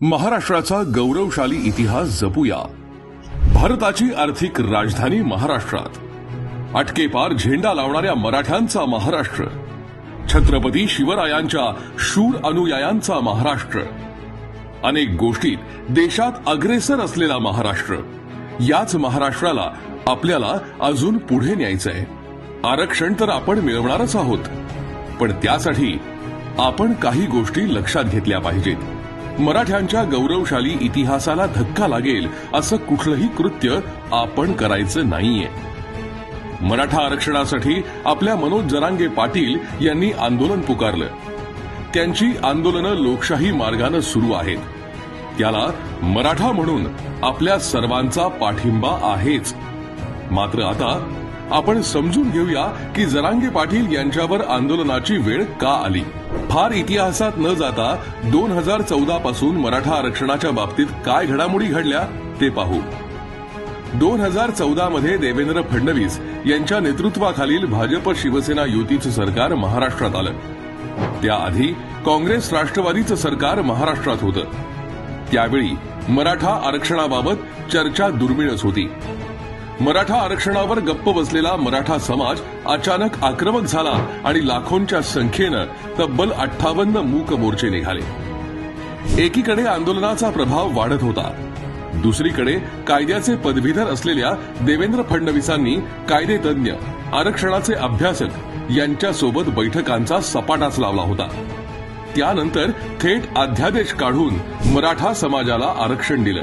महाराष्ट्राचा गौरवशाली इतिहास जपूया. भारताची आर्थिक राजधानी महाराष्ट्रात. अटकेपार झेंडा लावणाऱ्या मराठ्यांचा महाराष्ट्र. छत्रपती शिवरायांच्या शूर अनुयायांचा महाराष्ट्र. अनेक गोष्टीत देशात अग्रेसर असलेला महाराष्ट्र. याच महाराष्ट्राला आपल्याला अजून पुढे न्यायचंय. आरक्षण तर आपण मिळवणारच आहोत. पण त्यासाठी आपण काही गोष्टी लक्षात घेतल्या पाहिजेत. मराठ्यांच्या गौरवशाली इतिहासाला धक्का लागेल असं कुठलंही कृत्य आपण करायचं नाहीये. मराठा आरक्षणासाठी आपल्या मनोज जरांगे पाटील यांनी आंदोलन पुकारलं. त्यांची आंदोलनं लोकशाही मार्गानं सुरू आहेत. त्याला मराठा म्हणून आपल्या सर्वांचा पाठिंबा आहेच. मात्र आता आपण समजून घेऊया की जरांगे पाटील यांच्यावर आंदोलनाची वेळ का आली? फार इतिहासात न जाता दोन हजार चौदा पासून मराठा आरक्षणाच्या बाबतीत काय घडामोडी घडल्या ते पाहू. दोन हजार चौदा मध्ये देवेंद्र फडणवीस यांच्या नेतृत्वाखालील भाजप शिवसेना युतीचं सरकार महाराष्ट्रात आलं. त्याआधी काँग्रेस राष्ट्रवादीचं सरकार महाराष्ट्रात होतं. त्यावेळी मराठा आरक्षणाबाबत चर्चा दुर्मिळच होती. मराठा आरक्षणावर गप्प बसलेला मराठा समाज अचानक आक्रमक झाला आणि लाखोंच्या संख्येनं तब्बल अठ्ठावन्न मूक मोर्चे निघाले. एकीकडे आंदोलनाचा प्रभाव वाढत होता. दुसरीकडे कायद्याचे पदवीधर असलेल्या देवेंद्र फडणवीसांनी कायदेतज्ञ आरक्षणाचे अभ्यासक यांच्यासोबत बैठकांचा सपाटाच लावला होता. त्यानंतर थेट अध्यादेश काढून मराठा समाजाला आरक्षण दिलं.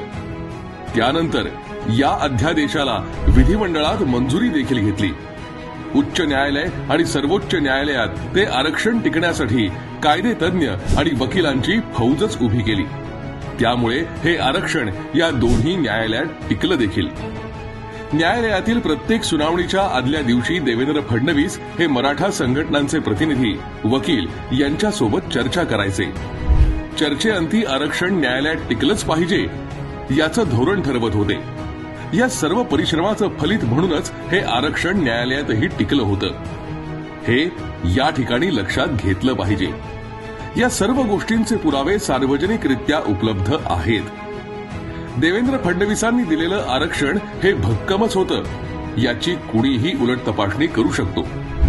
त्यानंतर या अध्यादेशाला विधिमंडळात मंजुरी देखील घेतली. उच्च न्यायालय आणि सर्वोच्च न्यायालयात ते आरक्षण टिकण्यासाठी कायदेतज्ञ आणि वकिलांची फौजच उभी केली. त्यामुळे हे आरक्षण या दोन्ही न्यायालयात टिकलं देखील. न्यायालयातील प्रत्येक सुनावणीच्या आदल्या दिवशी देवेंद्र फडणवीस हे मराठा संघटनांचे प्रतिनिधी वकील यांच्यासोबत चर्चा करायचे. चर्चेअंती आरक्षण न्यायालयात टिकलंच पाहिजे याचं धोरण ठरवत होते. या सर्व परिश्रमाचं फलित म्हणूनच हे आरक्षण न्यायालयातही टिकलं होतं. हे या ठिकाणी लक्षात घेतलं पाहिजे. या सर्व गोष्टींचे पुरावे सार्वजनिकरित्या उपलब्ध आहेत. देवेंद्र फडणवीसांनी दिलेलं आरक्षण हे भक्कमच होतं. याची कुणीही उलट तपासणी करू शकतो.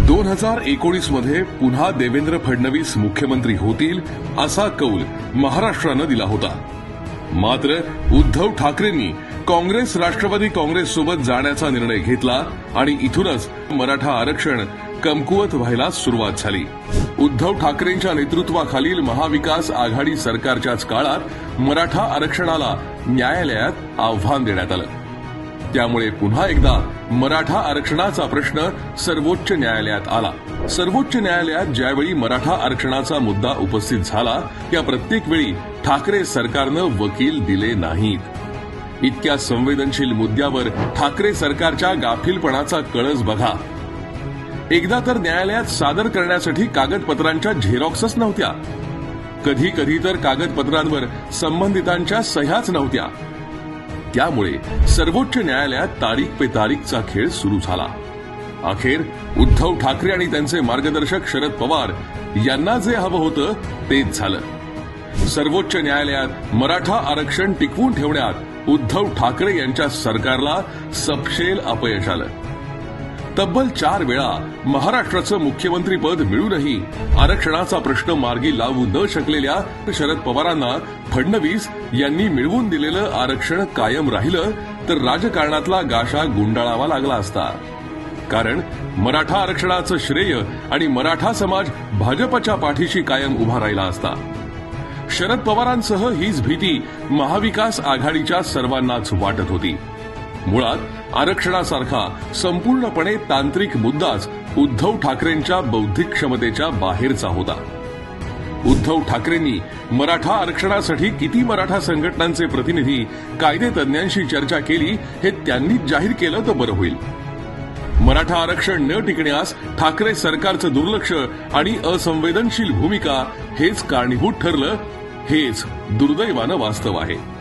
दोन हजार एकोणीसमध्ये पुन्हा देवेंद्र फडणवीस मुख्यमंत्री होतील असा कौल महाराष्ट्रानं दिला होता. मात्र उद्धव ठाकरेंनी काँग्रेस राष्ट्रवादी काँग्रेस सोबत जाण्याचा निर्णय घेतला आणि इथूनच मराठा आरक्षण कमकुवत व्हायला सुरुवात झाली. उद्धव ठाकरेंच्या नेतृत्वाखालील महाविकास आघाडी सरकारच्याच काळात मराठा आरक्षणाला न्यायालयात आव्हान देण्यात आलं. त्यामुळे पुन्हा एकदा मराठा आरक्षणाचा प्रश्न सर्वोच्च न्यायालयात आला. सर्वोच्च न्यायालयात ज्यावेळी मराठा आरक्षणाचा मुद्दा उपस्थित झाला त्या प्रत्येक वेळी ठाकरे सरकारनं वकील दिले नाहीत. इतक्या संवेदनशील मुद्द्यावर ठाकरे सरकारच्या गाफीलपणाचा कळस बघा. एकदा तर न्यायालयात सादर करण्यासाठी कागदपत्रांच्या झेरॉक्सच नव्हत्या. कधी कधी तर कागदपत्रांवर संबंधितांच्या सह्याच नव्हत्या. त्यामुळे सर्वोच्च न्यायालयात तारीख पे तारीखचा खेळ सुरू झाला. अखेर उद्धव ठाकरे आणि त्यांचे मार्गदर्शक शरद पवार यांना जे हवं होतं तेच झालं. सर्वोच्च न्यायालयात मराठा आरक्षण टिकवून ठेवण्यात उद्धव ठाकरे यांच्या सरकारला सपशेल अपयश आलं. तब्बल चार वेळा महाराष्ट्राचं मुख्यमंत्रीपद मिळूनही आरक्षणाचा प्रश्न मार्गी लावू न शकलेल्या शरद पवारांना फडणवीस यांनी मिळवून दिलेलं आरक्षण कायम राहिलं तर राजकारणातला गाशा गुंडाळावा लागला असता. कारण मराठा आरक्षणाचं श्रेय आणि मराठा समाज भाजपच्या पाठीशी कायम उभा राहिला असता. शरद पवारांसह हीच भीती महाविकास आघाडीच्या सर्वांनाच वाटत होती. मुळात आरक्षणासारखा संपूर्णपणे तांत्रिक मुद्दाच उद्धव ठाकरेंच्या बौद्धिक क्षमतेच्या बाहेरचा होता. उद्धव ठाकरेंनी मराठा आरक्षणासाठी किती मराठा संघटनांचे प्रतिनिधी कायदेतज्ञांशी चर्चा केली हे त्यांनी जाहीर केलं तर बरं होईल. मराठा आरक्षण न टिकण्यास ठाकरे सरकारचं दुर्लक्ष आणि असंवेदनशील भूमिका हेच कारणीभूत ठरलं हेच दुर्दैवानं वास्तव आहे.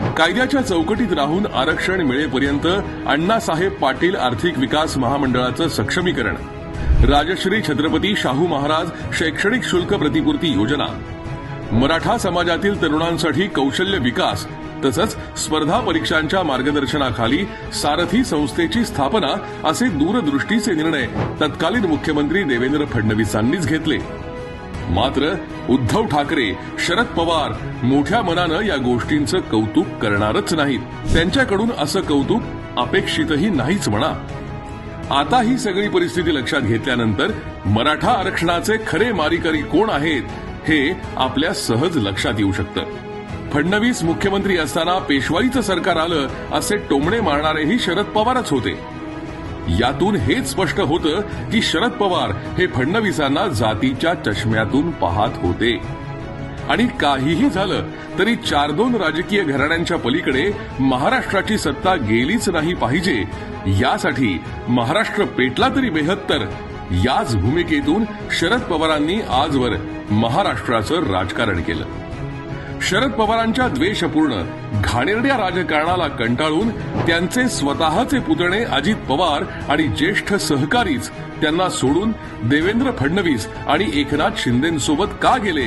कायद्याच्या चौकटीत राहून आरक्षण मिळेपर्यंत अण्णासाहेब पाटील आर्थिक विकास महामंडळाचं सक्षमीकरण. राजश्री छत्रपती शाहू महाराज शैक्षणिक शुल्क प्रतिपूर्ती योजना. मराठा समाजातील तरुणांसाठी कौशल्य विकास तसंच स्पर्धा परीक्षांच्या मार्गदर्शनाखाली सारथी संस्थेची स्थापना असे दूरदृष्टीचे निर्णय तत्कालीन मुख्यमंत्री देवेंद्र फडणवीसांनीच घेतले. मात्र उद्धव ठाकरे शरद पवार मोठ्या मनानं या गोष्टींचं कौतुक करणारच नाहीत. त्यांच्याकडून असं कौतुक अपेक्षितही नाहीच म्हणा. आता ही सगळी परिस्थिती लक्षात घेतल्यानंतर मराठा आरक्षणाचे खरे मारीकरी कोण आहेत हे आपल्या सहज लक्षात येऊ शकतं. फडणवीस मुख्यमंत्री असताना पेशवाईचं सरकार आलं असे टोमणे मारणारेही शरद पवारच होते. यातून हेच स्पष्ट होतं की शरद पवार हे फडणवीसांना जातीच्या चष्म्यातून पाहत होते. आणि काहीही झालं तरी चार दोन राजकीय घराण्यांच्या पलीकडे महाराष्ट्राची सत्ता गेलीच नाही पाहिजे. यासाठी महाराष्ट्र पेटला तरी बेहत्तर. याच भूमिकेतून शरद पवारांनी आजवर महाराष्ट्राचं राजकारण केलं. शरद पवारांच्या द्वेषपूर्ण घाणेरड्या राजकारणाला कंटाळून त्यांचे स्वतःचे पुतणे अजित पवार आणि ज्येष्ठ सहकारीच त्यांना सोडून देवेंद्र फडणवीस आणि एकनाथ शिंदेसोबत का गेले?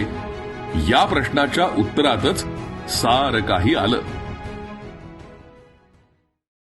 या प्रश्नाच्या उत्तरातच सार काही आलं.